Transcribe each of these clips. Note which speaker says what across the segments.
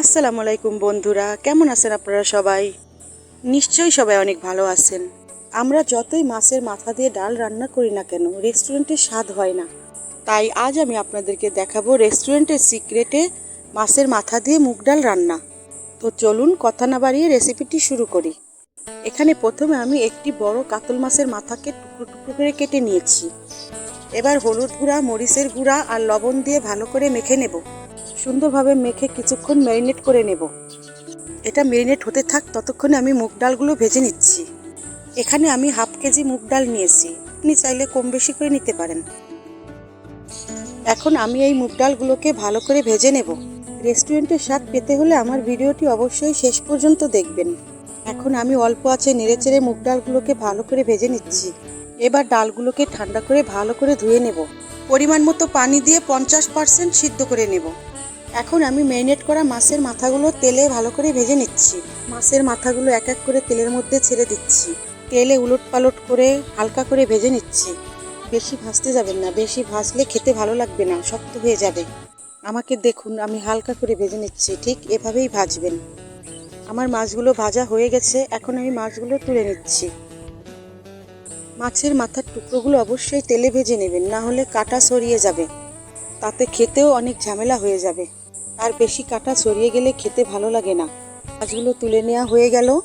Speaker 1: আসসালামু আলাইকুম বন্ধুরা, কেমন আছেন আপনারা সবাই? নিশ্চয়ই সবাই অনেক ভালো আছেন। আমরা যতই মাছের মাথা দিয়ে ডাল রান্না করি না কেন, রেস্টুরেন্টে স্বাদ হয় না। তাই আজ আমি আপনাদেরকে দেখাবো রেস্টুরেন্টের সিক্রেটে মাছের মাথা দিয়ে মুগ ডাল রান্না। তো চলুন কথা না বাড়িয়ে রেসিপিটি শুরু করি। এখানে প্রথমে আমি একটি বড় কাতল মাছের মাথাকে টুকরো টুকরো করে কেটে নিয়েছি। এবার হলুদ গুঁড়া, মরিচের গুঁড়া আর লবণ দিয়ে ভালো করে মেখে নেব। সুন্দরভাবে মেখে কিছুক্ষণ ম্যারিনেট করে নেব। এটা ম্যারিনেট হতে থাক, ততক্ষণে আমি মুগ ডালগুলো ভেজে নিচ্ছি। এখানে আমি হাফ কেজি মুগ ডাল নিয়েছি। আপনি চাইলে কম বেশি করে নিতে পারেন। এখন আমি এই মুগ ডালগুলোকে ভালো করে ভেজে নেব। রেস্টুরেন্টের স্বাদ পেতে হলে আমার ভিডিওটি অবশ্যই শেষ পর্যন্ত দেখবেন। এখন আমি অল্প আছে নেড়েচেড়ে মুগ ডালগুলোকে ভালো করে ভেজে নিচ্ছি। এবার ডালগুলোকে ঠান্ডা করে ভালো করে ধুয়ে নেব। পরিমাণ মতো পানি দিয়ে পঞ্চাশ পার্সেন্ট সিদ্ধ করে নেব। এখন আমি ম্যারিনেট করা মাছের মাথাগুলো তেলে ভালো করে ভেজে নিচ্ছি। মাছের মাথাগুলো এক এক করে তেলের মধ্যে ছেড়ে দিচ্ছি। তেলে উলট পালট করে হালকা করে ভেজে নিচ্ছি। বেশি ভাজতে যাবেন না, বেশি ভাজলে খেতে ভালো লাগবে না, শক্ত হয়ে যাবে। আমাকে দেখুন, আমি হালকা করে ভেজে নিচ্ছি, ঠিক এভাবেই ভাজবেন। আমার মাছগুলো ভাজা হয়ে গেছে, এখন আমি মাছগুলো তুলে নিচ্ছি। মাছের মাথার টুকরোগুলো অবশ্যই তেলে ভেজে নেবেন, না হলে কাটা ছড়িয়ে যাবে। তাতে খেতেও অনেক ঝামেলা হয়ে যাবে। আর বেশি কাটা ছড়িয়ে গেলে খেতে ভালো লাগে না। মাছগুলো তুলে নেওয়া হয়ে গেল।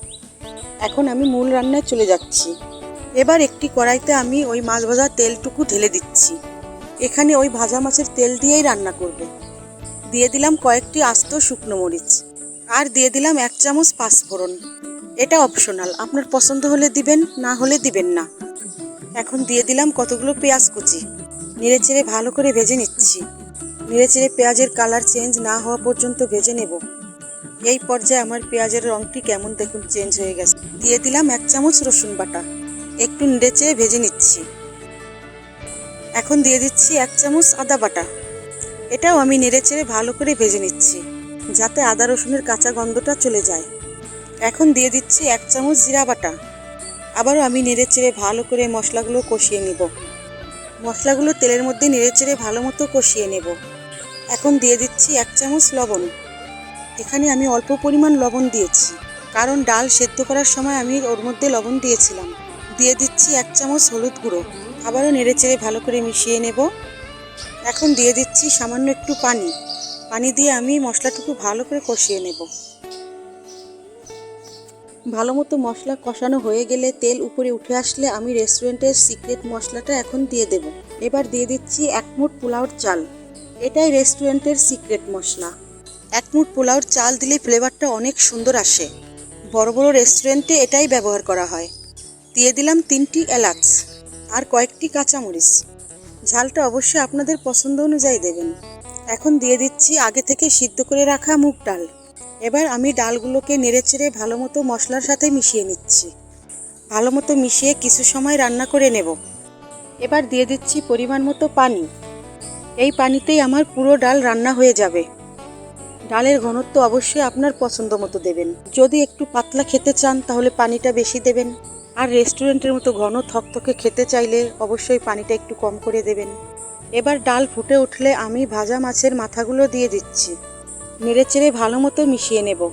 Speaker 1: এখন আমি মূল রান্নায় চলে যাচ্ছি। এবার একটি কড়াইতে আমি ওই মাছ ভাজার তেলটুকু ঢেলে দিচ্ছি। এখানে ওই ভাজা মাছের তেল দিয়েই রান্না করবে। দিয়ে দিলাম কয়েকটি আস্ত শুকনো মরিচ। আর দিয়ে দিলাম এক চামচ পাঁচফোড়ন। এটা অপশনাল। আপনার পছন্দ হলে দিবেন, না হলে দিবেন না। এখন দিয়ে দিলাম কতগুলো পেঁয়াজ কুচি। নেড়ে চেড়ে ভালো করে ভেজে নিচ্ছি। নেড়ে চেড়ে পেঁয়াজের কালার চেঞ্জ না হওয়া পর্যন্ত ভেজে নেব। এই পর্যায়ে আমার পেঁয়াজের রংটি কেমন দেখুন চেঞ্জ হয়ে গেছে। দিয়ে দিলাম এক চামচ রসুন বাটা। একটু নেড়ে চেড়ে ভেজে নিচ্ছি। এখন দিয়ে দিচ্ছি এক চামচ আদা বাটা। এটাও আমি নেড়ে চেড়ে ভালো করে ভেজে নিচ্ছি, যাতে আদা রসুনের কাঁচা গন্ধটা চলে যায়। এখন দিয়ে দিচ্ছি এক চামচ জিরা বাটা। আবারও আমি নেড়ে চেড়ে ভালো করে মশলাগুলো কষিয়ে নেব। মশলাগুলো তেলের মধ্যে নেড়ে চেড়ে ভালো মতো কষিয়ে নেব। এখন দিয়ে দিচ্ছি এক চামচ লবণ। এখানে আমি অল্প পরিমাণ লবণ দিয়েছি, কারণ ডাল সেদ্ধ করার সময় আমি ওর মধ্যে লবণ দিয়েছিলাম। দিয়ে দিচ্ছি এক চামচ হলুদ গুঁড়ো। আবারও নেড়ে চেড়ে ভালো করে মিশিয়ে নেব। এখন দিয়ে দিচ্ছি সামান্য একটু পানি। পানি দিয়ে আমি মশলাটুকু ভালো করে কষিয়ে নেব। ভালো মতো মশলা কষানো হয়ে গেলে তেল উপরে উঠে আসলে আমি রেস্টুরেন্টের সিক্রেট মশলাটা এখন দিয়ে দেব। এবার দিয়ে দিচ্ছি এক মুঠ পোলাওর চাল। এটাই রেস্টুরেন্টের সিক্রেট মশলা। এক মুঠ পোলাওর চাল দিলে ফ্লেভারটা অনেক সুন্দর আসে। বড় বড় রেস্টুরেন্টে এটাই ব্যবহার করা হয়। দিয়ে দিলাম তিনটি এলাচ আর কয়েকটি কাঁচামরিচ। ঝালটা অবশ্যই আপনাদের পছন্দ অনুযায়ী দেবেন। এখন দিয়ে দিচ্ছি আগে থেকে সিদ্ধ করে রাখা মুগ ডাল। এবার আমি ডালগুলোকে নেড়েচেড়ে ভালো মতো মশলার সাথে মিশিয়ে নিচ্ছি। ভালো মতো মিশিয়ে কিছু সময় রান্না করে নেব। এবার দিয়ে দিচ্ছি পরিমাণ মতো পানি। এই পানিতেই আমার পুরো ডাল রান্না হয়ে যাবে। ডালের ঘনত্ব অবশ্যই আপনার পছন্দ মতো দেবেন। যদি একটু পাতলা খেতে চান, তাহলে পানিটা বেশি দেবেন। আর রেস্টুরেন্টের মতো ঘন থকথকে খেতে চাইলে অবশ্যই পানিটা একটু কম করে দেবেন। এবার ডাল ফুটে উঠলে আমি ভাজা মাছের মাথাগুলো দিয়ে দিচ্ছি। নেড়ে চেড়ে ভালো মতো মিশিয়ে নেব।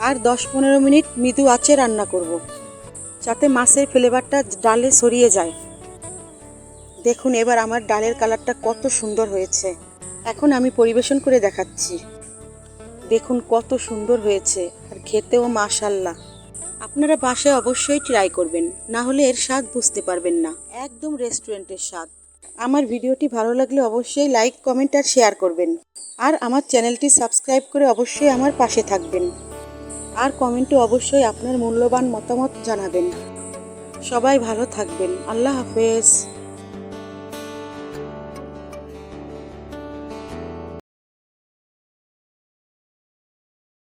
Speaker 1: আর দশ পনেরো মিনিট মৃদু আঁচে রান্না করব। যাতে মাছের ফ্লেভারটা ডালে সরিয়ে যায়। দেখুন এবার আমার ডালের কালারটা কত সুন্দর হয়েছে। এখন আমি পরিবেশন করে দেখাচ্ছি। দেখুন কত সুন্দর হয়েছে, আর খেতেও মাশাল্লাহ। আপনারা বাসায় অবশ্যই ট্রাই করবেন, না হলে এর স্বাদ বুঝতে পারবেন না। একদম রেস্টুরেন্টের স্বাদ। আমার ভিডিওটি ভালো লাগলে অবশ্যই লাইক কমেন্ট আর শেয়ার করবেন। আর আমার চ্যানেলটি সাবস্ক্রাইব করে অবশ্যই আমার পাশে থাকবেন। আর কমেন্টে অবশ্যই আপনার মূল্যবান মতামত জানাবেন। সবাই ভালো থাকবেন। আল্লাহ হাফেজ।